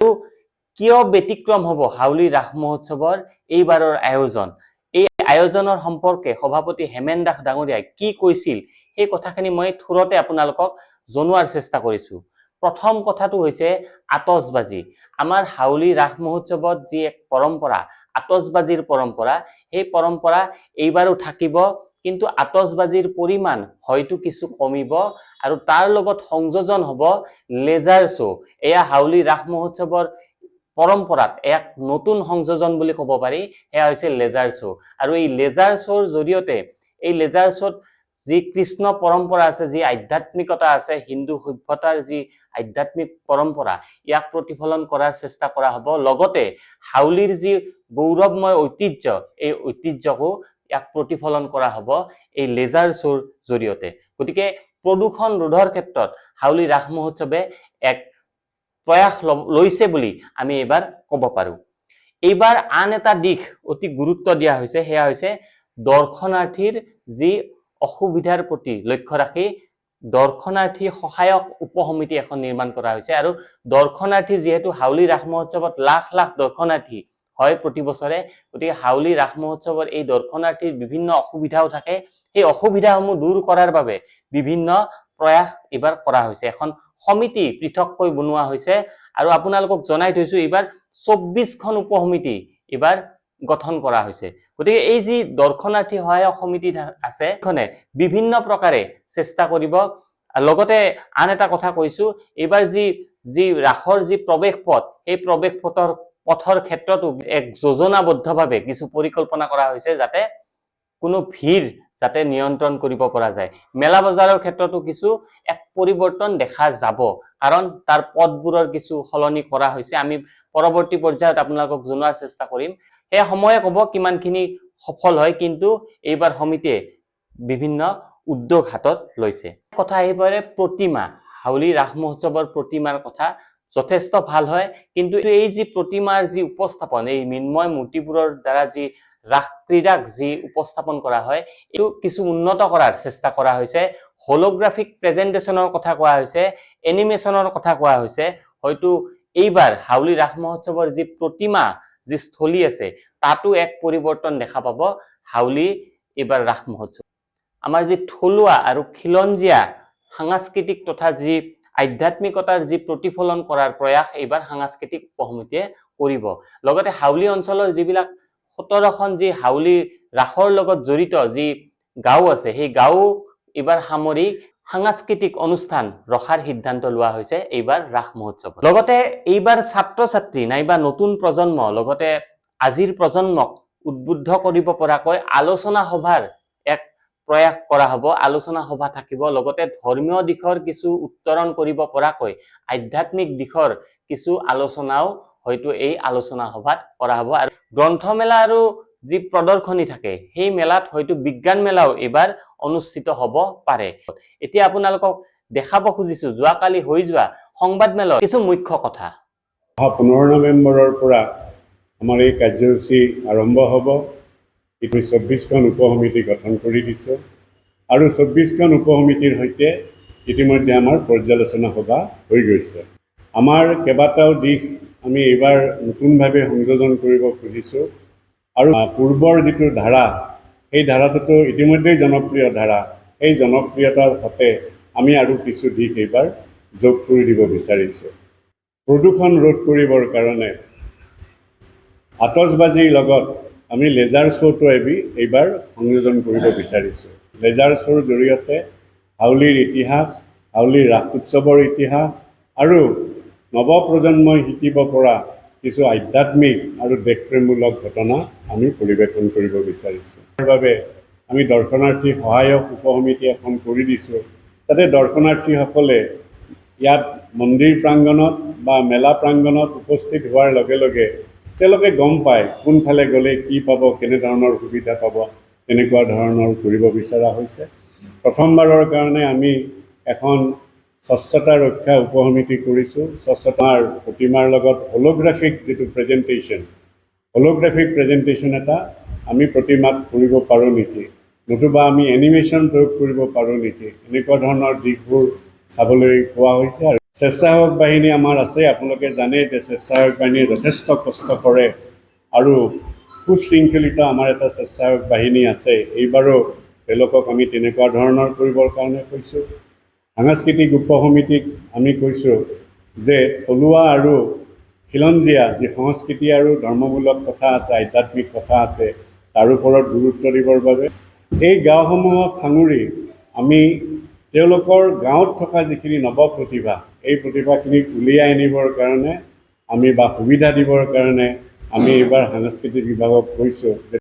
কিয় ব্যতিক্ৰম হ'ব হাউলি ৰাস মহোৎসৱৰ এইবাৰৰ আয়োজন? এই আয়োজনৰ সম্পৰ্কে সভাপতি হেমেন দাস ডাঙৰীয়াই কি কৈছিল সেই কথাখিনি মই থোৰতে আপোনালোকক জনোৱাৰ চেষ্টা কৰিছো। প্ৰথম কথাটো হৈছে আতচবাজী। আমাৰ হাউলি ৰাস মহোৎসৱত যি এক পৰম্পৰা আতচবাজীৰ পৰম্পৰা সেই পৰম্পৰা এইবাৰো থাকিব কিন্তু আতচবাজীৰ পৰিমাণ হয়তো কিছু কমিব আৰু তাৰ লগত সংযোজন হ'ব লেজাৰ শ্ব' এয়া হাউলি ৰাস মহোৎসৱৰ পৰম্পৰাত এক নতুন সংযোজন বুলি ক'ব পাৰি সেয়া হৈছে লেজাৰ শ্ব' আৰু এই লেজাৰ শ্ব'ৰ জৰিয়তে এই লেজাৰ শ্ব'ত যি কৃষ্ণ পৰম্পৰা আছে যি আধ্যাত্মিকতা আছে হিন্দু সভ্যতাৰ যি আধ্যাত্মিক পৰম্পৰা ইয়াক প্ৰতিফলন কৰাৰ চেষ্টা কৰা হ'ব। লগতে হাউলিৰ যি গৌৰৱময় ঐতিহ্য এই ঐতিহ্যকো ইয়াক প্ৰতিফলন কৰা হ'ব এই লেজাৰ শ্ব'ৰ জৰিয়তে। গতিকে প্ৰদূষণ ৰোধৰ ক্ষেত্ৰত হাউলি ৰাস মহোৎসৱে এক প্ৰয়াস লৈছে বুলি আমি এইবাৰ ক'ব পাৰোঁ। এইবাৰ আন এটা দিশ অতি গুৰুত্ব দিয়া হৈছে, সেয়া হৈছে দৰ্শনাৰ্থীৰ যি অসুবিধাৰ প্ৰতি লক্ষ্য ৰাখি দৰ্শনাৰ্থী সহায়ক উপসমিতি এখন নিৰ্মাণ কৰা হৈছে আৰু দৰ্শনাৰ্থী যিহেতু হাউলি ৰাস মহোৎসৱত লাখ লাখ দৰ্শনাৰ্থী হয় প্ৰতি বছৰে। গতিকে হাউলি ৰাস মহোৎসৱৰ এই দৰ্শনাৰ্থীৰ বিভিন্ন অসুবিধাও থাকে। সেই অসুবিধাসমূহ দূৰ কৰাৰ বাবে বিভিন্ন প্ৰয়াস এইবাৰ কৰা হৈছে। এখন সমিতি পৃথককৈ বনোৱা হৈছে। আৰু আপোনালোকক জনাই থৈছো, এইবাৰ চৌব্বিছখন উপসমিতি এইবাৰ গঠন কৰা হৈছে। গতিকে এই যি দৰ্শনাৰ্থী সহায়ক সমিতি আছে, সেইখনে বিভিন্ন প্ৰকাৰে চেষ্টা কৰিব। লগতে আন এটা কথা কৈছো, এইবাৰ যি যি ৰাসৰ যি প্ৰৱেশ পথ, সেই প্ৰৱেশ পথৰ পথৰ ক্ষেত্ৰতো এক যোজনাবদ্ধভাৱে কিছু পৰিকল্পনা কৰা হৈছে যাতে কোনো ভিৰ যাতে নিয়ন্ত্ৰণ কৰিব পৰা যায়। মেলা বজাৰৰ ক্ষেত্ৰতো কিছু এক পৰিৱৰ্তন দেখা যাব কাৰণ তাৰ পথবোৰৰ কিছু সলনি কৰা হৈছে। আমি পৰৱৰ্তী পৰ্যায়ত আপোনালোকক জনোৱাৰ চেষ্টা কৰিম। সেই সময়ে ক'ব কিমানখিনি সফল হয় কিন্তু এইবাৰ সমিতিয়ে বিভিন্ন উদ্যোগ হাতত লৈছে। কথা আহি পৰে প্ৰতিমা হাউলি ৰাস মহোৎসৱৰ প্ৰতিমাৰ কথা যথেষ্ট ভালো হয়। কিন্তু এই যি প্ৰতিমাৰ যি উপস্থাপন, এই মৃন্ময় মূৰ্তিবোৰৰ দ্বাৰা যি ৰাস ক্ৰীড়াক যি উপস্থাপন কৰা হয়, এইটো কিছু উন্নত কৰাৰ চেষ্টা কৰা হৈছে। হলোগ্ৰাফিক প্ৰেজেন্টেশ্যনৰ কথা কোৱা হৈছে এনিমেশ্যনৰ কথা কোৱা হৈছে। হয়তো এইবাৰ হাউলি ৰাস মহোৎসৱৰ যি প্ৰতিমা, যি স্থলী আছে, তাতো এক পৰিৱৰ্তন দেখা পাব। হাউলি এইবাৰ ৰাস মহোৎসৱ। আমাৰ যি থলুৱা আৰু খিলঞ্জীয়া সাংস্কৃতিক তথা যি আধ্যাত্মিকতাৰ যি প্ৰতিফলন কৰাৰ প্ৰয়াস এইবাৰ সাংস্কৃতিক উপসমিতিয়ে কৰিব। লগতে হাউলি অঞ্চলৰ যিবিলাক সোতৰখন যি হাউলি ৰাসৰ লগত জড়িত যি গাঁও আছে, সেই গাঁও এইবাৰ সামৰি সাংস্কৃতিক অনুষ্ঠান ৰখাৰ সিদ্ধান্ত লোৱা হৈছে এইবাৰ ৰাস মহোৎসৱ লগতে এইবাৰ ছাত্ৰ ছাত্ৰী নাইবা নতুন প্ৰজন্ম, লগতে আজিৰ প্ৰজন্মক উদ্বুদ্ধ কৰিব পৰাকৈ আলোচনা সভাৰ এক প্ৰয়াস কৰা হ'ব আলোচনা সভা থাকিব লগতে ধৰ্মীয় দিশৰ কিছু উত্তৰণ কৰিব পৰাকৈ আধ্যাত্মিক দিশৰ কিছু আলোচনাও হয়তো এই আলোচনা সভাত কৰা হ'ব। আৰু গ্ৰন্থমেলা আৰু যি প্ৰদৰ্শনী থাকে সেই মেলাত হয়তো বিজ্ঞান মেলাও এইবাৰ অনুষ্ঠিত হ'ব পাৰে। এতিয়া আপোনালোকক দেখাব খুজিছো যোৱাকালি হৈ যোৱা সংবাদ মেলৰ কিছু মুখ্য কথা। অহা পোন্ধৰ নৱেম্বৰৰ পৰা আমাৰ এই কাৰ্যসূচী আৰম্ভ হ'ব। ইটো চৌব্বিছখন উপসমিতি গঠন কৰি দিছোঁ। আৰু চৌব্বিছখন উপসমিতিৰ সৈতে ইতিমধ্যে আমাৰ পৰ্যালোচনা সভা হৈ গৈছে। আমাৰ কেইবাটাও দিশ আমি এইবাৰ নতুনভাৱে সংযোজন কৰিব খুজিছোঁ। আৰু পূৰ্বৰ যিটো ধাৰা সেই ধাৰাটোতো ইতিমধ্যেই জনপ্ৰিয় ধাৰা। সেই জনপ্ৰিয়তাৰ সতে আমি আৰু কিছু দিশ এইবাৰ যোগ কৰি দিব বিচাৰিছোঁ। প্ৰদূষণ ৰোধ কৰিবৰ কাৰণে আতচবাজীৰ লগত আমি লেজাৰ শ্ব'টো এবি এইবাৰ সংযোজন কৰিব বিচাৰিছোঁ। লেজাৰ শ্ব'ৰ জৰিয়তে হাউলিৰ ইতিহাস হাউলিৰ ৰাস উৎসৱৰ ইতিহাস আৰু নৱপ্ৰজন্মই শিকিব পৰা কিছু আধ্যাত্মিক আৰু দেশপ্ৰেমমূলক ঘটনা আমি পৰিৱেশন কৰিব বিচাৰিছোঁ। তাৰ বাবে আমি দৰ্শনাৰ্থী সহায়ক উপসমিতি এখন কৰি দিছোঁ। যাতে দৰ্শনাৰ্থীসকলে ইয়াত মন্দিৰ প্ৰাংগণত বা মেলা প্ৰাংগণত উপস্থিত হোৱাৰ লগে লগে তেওঁলোকে গম পায় কোনফালে গ'লে কি পাব কেনেধৰণৰ সুবিধা পাব তেনেকুৱা ধৰণৰ কৰিব বিচৰা হৈছে। প্ৰথমবাৰৰ কাৰণে আমি এখন স্বচ্ছতা ৰক্ষা উপসমিতি কৰিছোঁ। স্বচ্ছতাৰ প্ৰতিমাৰ লগত হলোগ্ৰাফিক যিটো প্ৰেজেণ্টেশ্যন হলোগ্ৰাফিক প্ৰেজেণ্টেশ্যন এটা আমি প্ৰতিমাত কৰিব পাৰোঁ নেকি? নতুবা আমি এনিমেশ্যন প্ৰয়োগ কৰিব পাৰোঁ নেকি? এনেকুৱা ধৰণৰ দিশবোৰ চাবলৈ কোৱা হৈছে আৰু স্বেচ্ছাসেৱক বাহিনী আমাৰ আছে আপোনালোকে জানে যে স্বেচ্ছাসেৱক বাহিনীয়ে যথেষ্ট কষ্ট কৰে আৰু সুশৃংখলিত আমাৰ এটা স্বেচ্ছাসেৱক বাহিনী আছে। এইবাৰো তেওঁলোকক আমি তেনেকুৱা ধৰণৰ কৰিবৰ কাৰণে কৈছোঁ। সাংস্কৃতিক উপ সমিতিক আমি কৈছোঁ যে থলুৱা আৰু খিলঞ্জীয়া যি সংস্কৃতি আৰু ধৰ্মমূলক কথা আছে আধ্যাত্মিক কথা আছে তাৰ ওপৰত গুৰুত্ব দিবৰ বাবে এই গাঁওসমূহক সাঙুৰি আমি তেওঁলোকৰ গাঁৱত থকা যিখিনি নৱ প্ৰতিভা এই প্ৰতিভাখিনিক উলিয়াই আনিবৰ কাৰণে আমি বা সুবিধা দিবৰ কাৰণে আমি এইবাৰ সাংস্কৃতিক বিভাগক কৈছোঁ